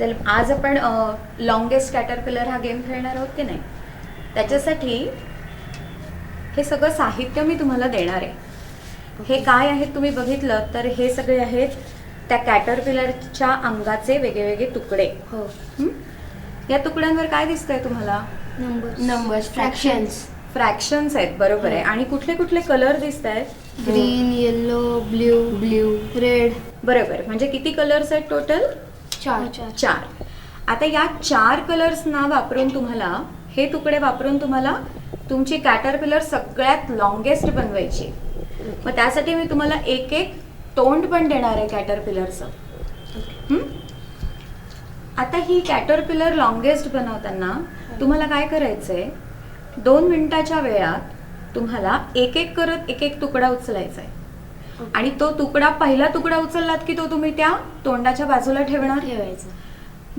तर आज आपण लॉंगेस्ट कॅटरपिलर हा गेम खेळणार आहोत की नाही? त्याच्यासाठी हे सगळं साहित्य मी तुम्हाला देणार आहे. हे काय आहेत तुम्ही बघितलं तर हे सगळे आहेत त्या कॅटरपिलरच्या अंगाचे वेगळे तुकडे. हो. हं? या तुकड्यांवर काय दिसतंय तुम्हाला? नंबर नंबर्स फ्रॅक्शन्स फ्रॅक्शन्स आहेत बरोबर आहे. आणि कुठले कुठले कलर दिसत आहेत green yellow blue blue red बरोबर. म्हणजे किती कलर्स आहेत टोटल चार. चार. आता या चार कलर्सना वापरून तुम्हाला हे तुकडे वापरून तुम्हाला तुमची कॅटरपिलर सगळ्यात लॉंगेस्ट बनवायची मग त्यासाठी मी तुम्हाला एक एक तोंड पण देणार आहे कॅटरपिलरचं हं? आता ही कॅटरपिलर लॉंगेस्ट बनवताना तुम्हाला काय करायचंय? दोन मिनिटाच्या वेळात तुम्हाला एक एक करत एक एक तुकडा उचलायचा आहे आणि तो तुकडा पहिला तुकडा उचललात की तो तुम्ही त्या तोंडाच्या बाजूला ठेवणार? ठेवायचं.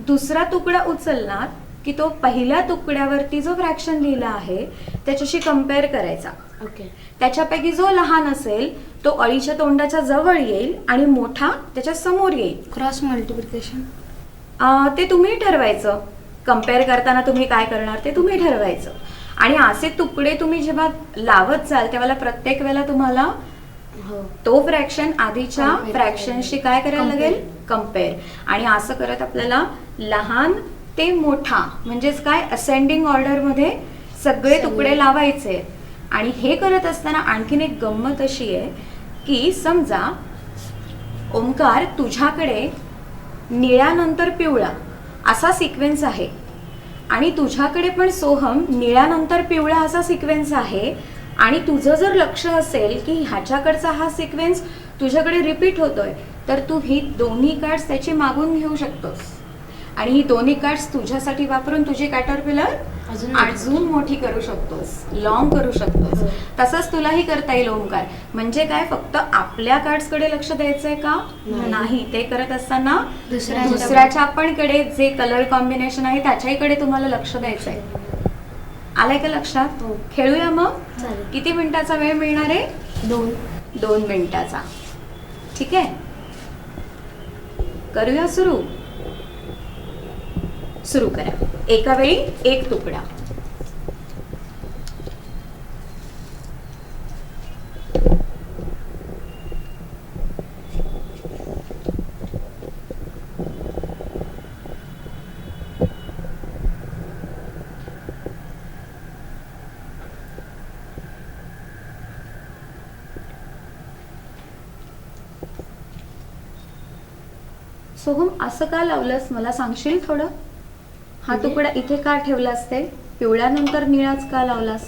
दुसरा तुकडा उचलणार की तो पहिल्या तुकड्यावरती जो फ्रॅक्शन लिहिला आहे त्याच्याशी कंपेअर करायचा. ओके त्याच्यापैकी जो लहान असेल तो अळीच्या तोंडाच्या जवळ येईल आणि मोठा त्याच्यासमोर येईल. क्रॉस मल्टिप्लिकेशन ते तुम्ही ठरवायचं. कंपेअर करताना तुम्ही काय करणार ते तुम्ही ठरवायचं. आणि असे तुकडे तुम्ही जेव्हा लावत जाल तेव्हा प्रत्येक वेळेला तुम्हाला तो फ्रॅक्शन आधीच्या फ्रॅक्शनशी काय करायला. लागेल? कंपेअर आणि असं करत आपल्याला लहान ते मोठा म्हणजेच काय? असेंडिंग ऑर्डरमध्ये सगळे सगळे. तुकडे लावायचे. आणि हे करत असताना आणखीन एक गंमत अशी आहे की समजा ओंकार तुझ्याकडे निळ्यानंतर पिवळा असा सिक्वेन्स आहे. आणि तुझ्याकडे पण सोहम निळ्यानंतर पिवळा असा सिक्वेन्स आहे. आणि तुझं जर लक्ष असेल की ह्याच्याकडचा हा सिक्वेन्स तुझ्याकडे रिपीट होतोय तर तू ही दोन्ही कार्ड्स त्याची मागून घेऊ शकतोस. आणि ही दोन्ही कार्ड्स तुझ्यासाठी वापरून तुझी कॅटरपिलर अजून मोठी अजून मोठी करू शकतोस लॉंग करू शकतोस. हो. तसंच तुलाही करता येईल ओंकार. म्हणजे काय फक्त आपल्या कार्ड्सकडे लक्ष द्यायचंय का? नाही. ते करत असताना दुसऱ्याच्या- दुसऱ्याच्या पण कडे जे कलर कॉम्बिनेशन आहे त्याच्याहीकडे तुम्हाला लक्ष द्यायचंय. आलंय का लक्षात? हो. खेळूया मग? चालेल. किती मिनिटाचा वेळ मिळणार आहे? दोन. दोन मिनिटाचा. ठीक आहे? करूया सुरू? सुरू करा. एका वेळी एक तुकडा. सोहम असं का लावलंस? मला सांगशील थोडं? हा म्हणजे? तुकडा इथे का ठेवलास ते पिवळ्यानंतर निळाच का लावलास?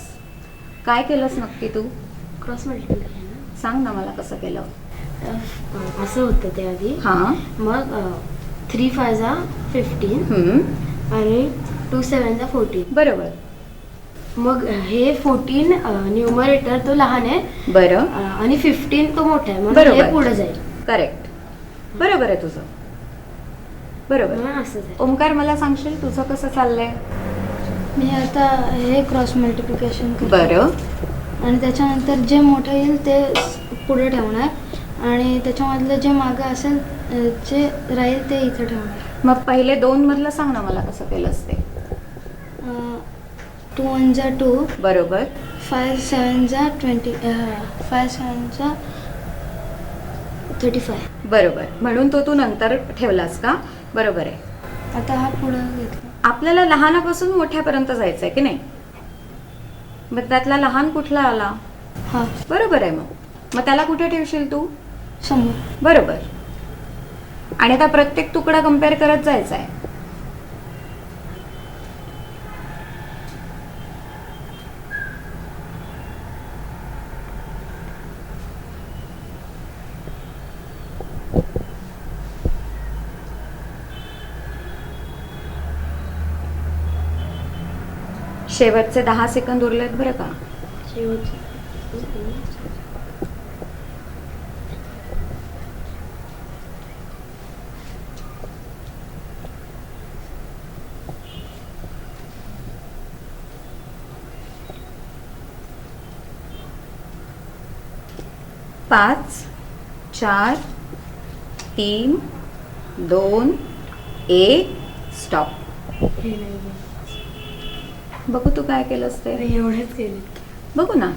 काय केलंस नक्की तू? क्रॉस मल्टिप्लिकेशन सांग ना मला कसं केलं. असं होतं ते आधी. हा. मग थ्री फाय जा फिफ्टीन आणि टू सेवन जा फोर्टीन बरोबर. मग हे फोर्टीन न्यूमरेटर तो लहान आहे. बरं. आणि फिफ्टीन तो मोठा आहे. हे पुढे जाईल. करेक्ट बरोबर आहे तुझं. बरोबर. ओंकार मला सांगशील तुझं कसं चाललंय? मी आता हे क्रॉस मल्टिप्लिकेशन बरं. आणि त्याच्यानंतर जे मोठं येईल ते पुढे ठेवणार. आणि त्याच्यामधलं जे मागं असेल जे राहील ते इथं ठेवणार. मग पहिले दोन मधलं सांग ना मला कसं केलंस ते टू वन जा टू. बरोबर. फाय सेवन जा ट्वेंटी फाय सेवन जा थर्टी फाय बरोबर. म्हणून तो तू नंतर ठेवलास का? बरोबर आहे. आता हा पुढं घेतला. आपल्याला लहानापासून मोठ्यापर्यंत जायचंय की नाही? मग त्यातला लहान कुठला आला? हा. बरोबर आहे मग. मग त्याला कुठे ठेवशील तू? समोर. बरोबर. आणि आता प्रत्येक तुकडा कंपेअर करत जायचा आहे शेवटचे दहा सेकंद उरलेत बरं का? पाच चार तीन दोन एक स्टॉप बघ. तू काय केलंस ते एवढेच केले. बघू ना.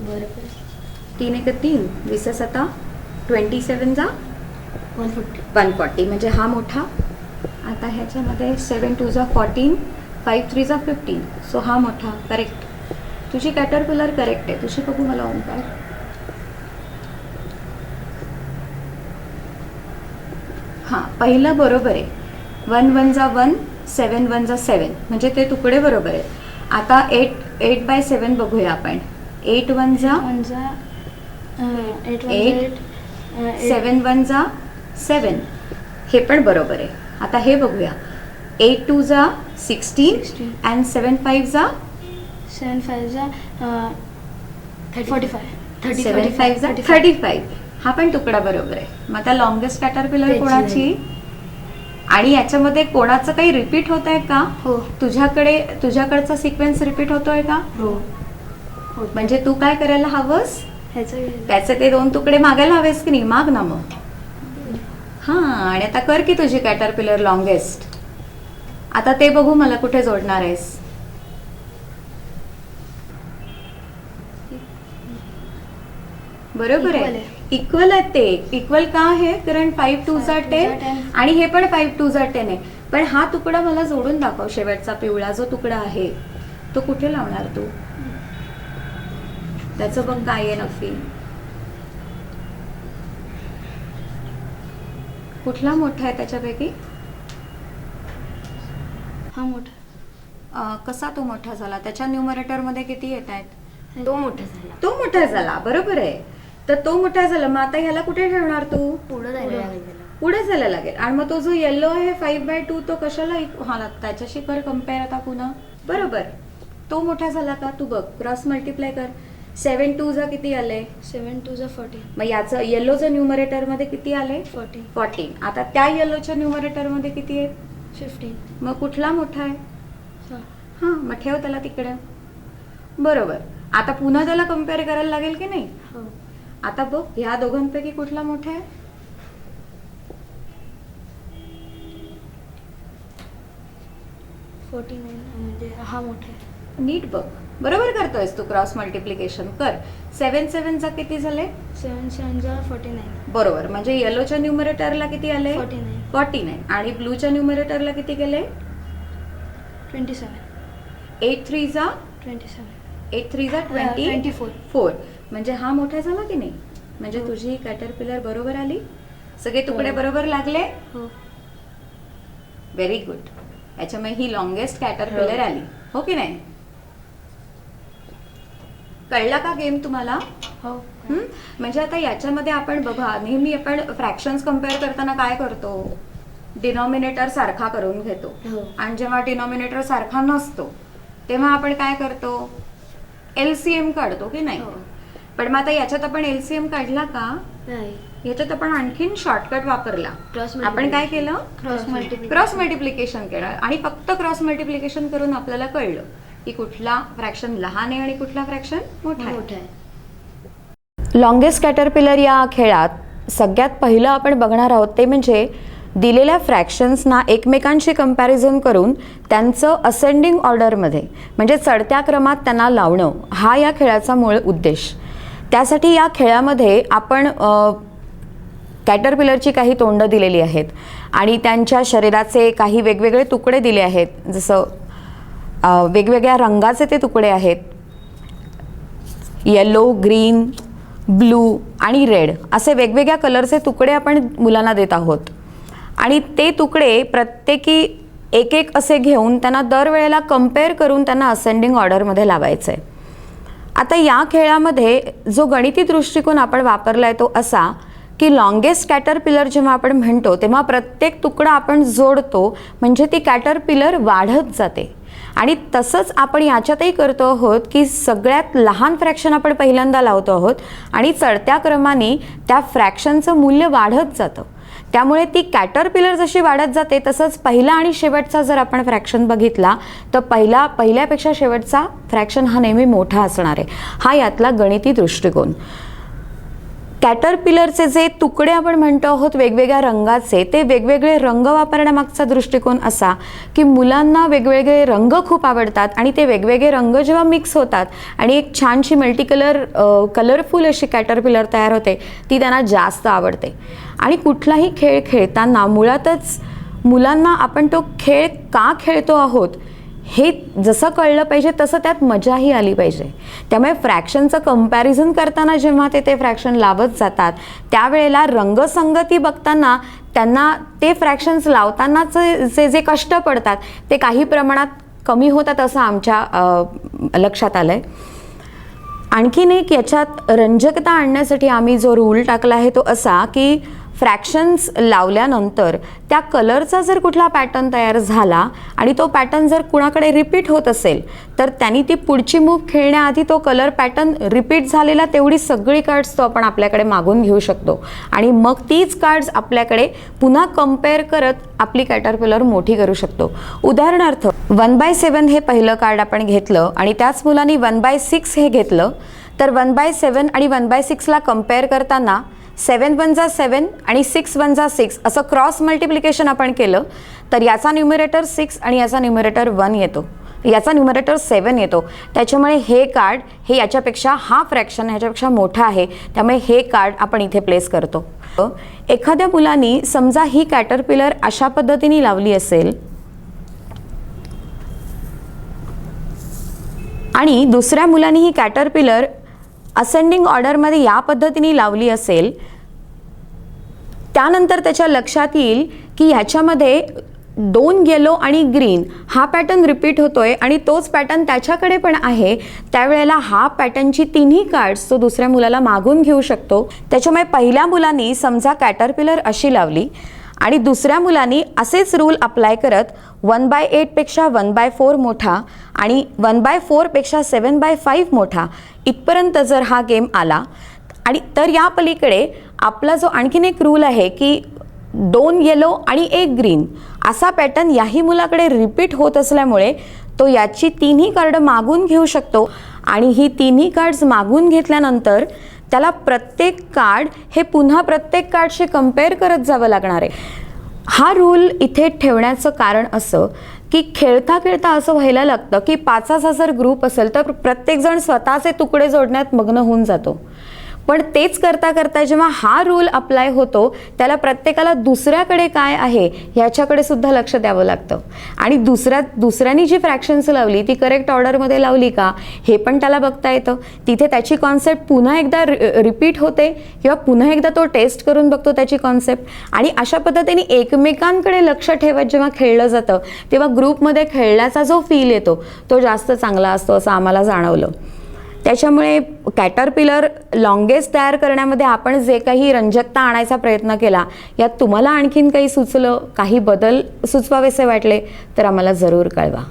बरोबर तीन एक तीन. वीस आता ट्वेंटी सेवनचा वन फिफ्टी वन फॉर्टी म्हणजे हा मोठा. आता ह्याच्यामध्ये सेवन टूचा फॉर्टीन फाईव्ह थ्रीचा फिफ्टीन सो हा मोठा. करेक्ट तुझी कॅटरपिलर करेक्ट आहे. तुझी बघू मला ओंकार हां पहिलं बरोबर आहे. वन वन जा वन सेवन वन जा सेवन म्हणजे ते तुकडे बरोबर आहेत. आता एट एट बाय सेवन बघूया आपण. एट वन जा एट सेवन वन जा सेवन हे पण बरोबर आहे. आता हे बघूया. एट टू जा सिक्स्टीन 16. अँड सेवन फाईव्ह जा seven फाईव्हचा forty five thirty seven five जा थर्टी फाईव्ह हा पण तुकडा बरोबर आहे. मग आता लॉंगेस्ट कॅटरपिलर कोणाची? आणि याच्यामध्ये कोणाचं काही रिपीट होत आहे का? हो. तुझ्याकडे तुझ्याकडचा सिक्वेन्स रिपीट होतोय का? हो. म्हणजे तू काय करायला हवंस. त्याचे ते दोन तुकडे मागायला हवेस की नाही? माग ना मग. हां आणि आता कर की तुझी कॅटरपिलर लॉंगेस्ट आता ते बघू मला कुठे जोडणार आहेस. बरोबर आहे. इक्वल आहेत ते. इक्वल का आहे? कारण फाईव्ह टू झा टेन. आणि हे पण फाईव्ह टू झा टेन आहे. पण हा तुकडा मला जोडून दाखव शेवटचा पिवळा जो तुकडा आहे. तो कुठे लावणार तू? त्याचं पण काय आहे नक्की कुठला मोठा आहे त्याच्यापैकी? हा मोठा. कसा तो मोठा झाला? त्याच्या न्यूमरेटरमध्ये किती येत आहेत? तो मोठा झाला. तो मोठा झाला. बरोबर आहे. तर तो मोठा झाला. मग आता ह्याला कुठे ठेवणार तू? पुढं जायला लागेल त्याला पुढे जायला लागेल. आणि मग तो जो येल्लो आहे फाईव्ह बाय टू तो कशाला इक- हा त्याच्याशी कर कंपेअर आता पुन्हा. बरोबर. तो मोठा झाला का? तू बघ. क्रॉस मल्टिप्लाय कर. सेवन टू जा किती आले? सेवन टूचा फोर्टी मग याचं येल्लोचं न्यूमरेटरमध्ये किती आले? फोर्टी फोर्टीन आता त्या येल्लोच्या न्यूमरेटरमध्ये किती आहेत? फिफ्टीन मग कुठला मोठा आहे? हा. हां मग ठेव त्याला तिकडे. बरोबर. आता पुन्हा त्याला कंपेअर करायला लागेल की नाही? हो. आता बघ ह्या दोघांपैकी कुठला मोठा आहे? फोर्टी नाईन म्हणजे हा मोठा आहे. नीट बघ. बरोबर करतोयस तू क्रॉस मल्टिप्लिकेशन कर. सेवन सेवनचा किती झाले? सेवन सेवनचा फोर्टी नाईन बरोबर. म्हणजे येलोच्या न्यूमरेटरला किती आले? फोर्टी नाईन फॉर्टी नाईन आणि ब्लूच्या न्यूमरेटरला किती गेले ट्वेंटी सेवन एट थ्रीचा ट्वेंटी सेवन एट थ्रीचा ट्वेंटी ट्वेंटी फोर फोर म्हणजे हा मोठा झाला की नाही? म्हणजे तुझी कॅटरपिलर बरोबर आली? सगळे तुकडे हो. बरोबर लागले? हो. व्हेरी गुड याच्यामुळे ही लॉंगेस्ट कॅटरपिलर हो. आली. हो की नाही? कळला का गेम तुम्हाला? हो? म्हणजे आता याच्यामध्ये आपण बघा नेहमी आपण फ्रॅक्शन्स कंपेअर करताना काय करतो? डिनॉमिनेटर सारखा करून घेतो. हो. आणि जेव्हा डिनॉमिनेटर सारखा नसतो तेव्हा आपण काय करतो? एलसीएम काढतो की नाही? हो. पण मग आता याच्यात आपण एलसीएम काढला का? नाही. याच्यात आपण आणखीन शॉर्टकट वापरला. Cross आपण काय. केलं? क्रॉस मल्टिप्लिकेशन क्रॉस मल्टिप्लिकेशन केलं. आणि फक्त क्रॉस मल्टिप्लिकेशन करून आपल्याला कळलं की कुठला फ्रॅक्शन लहान आहे आणि कुठला फ्रॅक्शन मोठा मोठा आहे. लॉंगेस्ट कॅटरपिलर या खेळात सगळ्यात पहिलं आपण बघणार आहोत ते म्हणजे दिलेल्या फ्रॅक्शन्सना एकमेकांशी कंपॅरिझन करून त्यांचं असेंडिंग ऑर्डरमध्ये म्हणजे चढत्या क्रमात त्यांना लावणं हा या खेळाचा मूळ उद्देश. त्यासाठी या खेळामध्ये आपण कॅटरपिलरची काही तोंडं दिलेली आहेत आणि त्यांच्या शरीराचे काही वेगवेगळे तुकडे दिले आहेत. जसं वेगवेगळ्या रंगाचे ते तुकडे आहेत. येलो ग्रीन ब्लू आणि रेड असे वेगवेगळ्या कलरचे तुकडे आपण मुलांना देत आहोत. आणि ते तुकडे प्रत्येकी एक एक असे घेऊन त्यांना दरवेळेला कंपेअर करून त्यांना असेंडिंग ऑर्डरमध्ये लावायचं आहे आता या खेळामध्ये जो गणिती दृष्टिकोन आपण वापरला आहे तो असा की लॉंगेस्ट कॅटरपिलर जेव्हा आपण म्हणतो तेव्हा प्रत्येक तुकडा आपण जोडतो म्हणजे ती कॅटरपिलर वाढत जाते. आणि तसंच आपण याच्यातही करतो आहोत की सगळ्यात लहान फ्रॅक्शन आपण पहिल्यांदा लावतो आहोत आणि चढत्या क्रमाने त्या फ्रॅक्शनचं मूल्य वाढत जातं. त्यामुळे ती कॅटरपिलर जशी वाढत जाते तसंच पहिला आणि शेवटचा जर आपण फ्रॅक्शन बघितला तर पहिला पहिल्यापेक्षा शेवटचा फ्रॅक्शन हा नेहमी मोठा असणार आहे. हा यातला गणिती दृष्टिकोन. कॅटरपिलरचे जे तुकडे आपण म्हणतो आहोत वेगवेगळ्या रंगाचे ते वेगवेगळे रंग वापरण्यामागचा दृष्टिकोन असा की मुलांना वेगवेगळे रंग खूप आवडतात आणि ते वेगवेगळे रंग जेव्हा मिक्स होतात आणि एक छानशी मल्टी कलर कलरफुल अशी कॅटरपिलर तयार होते ती त्यांना जास्त आवडते. आणि कुठलाही खेळ खेळताना मुळातच मुलांना आपण तो खेळ का खेळतो आहोत हे जसं कळलं पाहिजे तसं त्यात मजाही आली पाहिजे. त्यामुळे फ्रॅक्शनचं कंपॅरिझन करताना जेव्हा ते ते फ्रॅक्शन लावत जातात त्यावेळेला रंगसंगती बघताना त्यांना ते फ्रॅक्शन्स लावतानाचे जे जे कष्ट पडतात ते काही प्रमाणात कमी होतात असं आमच्या लक्षात आलं आहे आणखीन एक याच्यात रंजकता आणण्यासाठी आम्ही जो रूल टाकला आहे तो असा की फ्रॅक्शन्स लावल्यानंतर त्या कलरचा जर कुठला पॅटर्न तयार झाला आणि तो पॅटर्न जर कुणाकडे रिपीट होत असेल तर त्यांनी ती पुढची मूव खेळण्याआधी तो कलर पॅटर्न रिपीट झालेला तेवढी सगळी कार्ड्स तो आपण आपल्याकडे मागून घेऊ शकतो. आणि मग तीच कार्ड्स आपल्याकडे पुन्हा कंपेअर करत आपली कॅटरपिलर मोठी करू शकतो. उदाहरणार्थ वन बाय सेवन हे पहिलं कार्ड आपण घेतलं आणि त्याच मुलांनी वन बाय सिक्स हे घेतलं तर वन बाय सेवन आणि वन बाय सिक्सला कंपेअर करताना सेवन वन जा सेवन आणि सिक्स वन जा सिक्स असं क्रॉस मल्टिप्लिकेशन आपण केलं तर याचा न्युमिरेटर सिक्स आणि याचा न्युमरेटर वन येतो. याचा न्युमरेटर सेवन येतो. त्याच्यामुळे हे कार्ड हे याच्यापेक्षा हा फ्रॅक्शन ह्याच्यापेक्षा मोठा आहे त्यामुळे हे कार्ड आपण इथे प्लेस करतो. एखाद्या मुलांनी समजा ही कॅटरपिलर अशा पद्धतीने लावली असेल आणि दुसऱ्या मुलांनी ही कॅटरपिलर असेंडिंग ऑर्डरमध्ये या पद्धतीने लावली असेल त्यानंतर त्याच्या लक्षात येईल की ह्याच्यामध्ये दोन येलो आणि ग्रीन हा पॅटर्न रिपीट होतोय आणि तोच पॅटर्न त्याच्याकडे पण आहे. त्यावेळेला हा पॅटर्नची तिन्ही कार्ड्स तो दुसऱ्या मुलाला मागून घेऊ शकतो. त्याच्यामुळे पहिल्या मुलांनी समजा कॅटरपिलर अशी लावली. आणि दुसऱ्या मुलांनी असेच रूल अप्लाय करत वन बाय एटपेक्षा वन बाय फोर मोठा आणि वन बाय फोरपेक्षा सेवन बाय फाईव्ह मोठा इथपर्यंत जर हा गेम आला आणि तर या पलीकडे आपला जो आणखीन एक रूल आहे की दोन येलो आणि एक ग्रीन असा पॅटर्न याही मुलाकडे रिपीट होत असल्यामुळे तो याची तिन्ही कार्ड मागून घेऊ शकतो. आणि ही तिन्ही कार्ड्स मागून घेतल्यानंतर त्याला प्रत्येक कार्ड हे पुन्हा प्रत्येक कार्डशी कंपेअर करत जावं लागणार आहे. हा रूल इथे ठेवण्याचं कारण असं की खेळता खेळता असं व्हायला लागतं की पाचाचा जर ग्रुप असेल तर प्रत्येकजण स्वतःचे तुकडे जोडण्यात मग्न होऊन जातो. पण तेच करता करता जेव्हा हा रूल अप्लाय होतो त्याला प्रत्येकाला दुसऱ्याकडे काय आहे ह्याच्याकडे सुद्धा लक्ष द्यावं लागतं. आणि दुसऱ्या दुसऱ्यानी जी फ्रॅक्शन्स लावली ती करेक्ट ऑर्डरमध्ये लावली का हे पण त्याला बघता येतं. तिथे त्याची कॉन्सेप्ट पुन्हा एकदा रिपीट होते किंवा पुन्हा एकदा तो टेस्ट करून बघतो त्याची कॉन्सेप्ट आणि अशा पद्धतीने एकमेकांकडे लक्ष ठेवत जेव्हा खेळलं जातं तेव्हा ग्रुपमध्ये खेळण्याचा जो फील येतो तो जास्त चांगला असतो असं आम्हाला जाणवलं. त्याच्यामुळे कॅटरपिलर लॉंगेस्ट तयार करण्यामध्ये आपण जे काही रंजकता आणायचा प्रयत्न केला यात तुम्हाला आणखीन काही सुचलं काही बदल सुचवावेसे वाटले तर आम्हाला जरूर कळवा.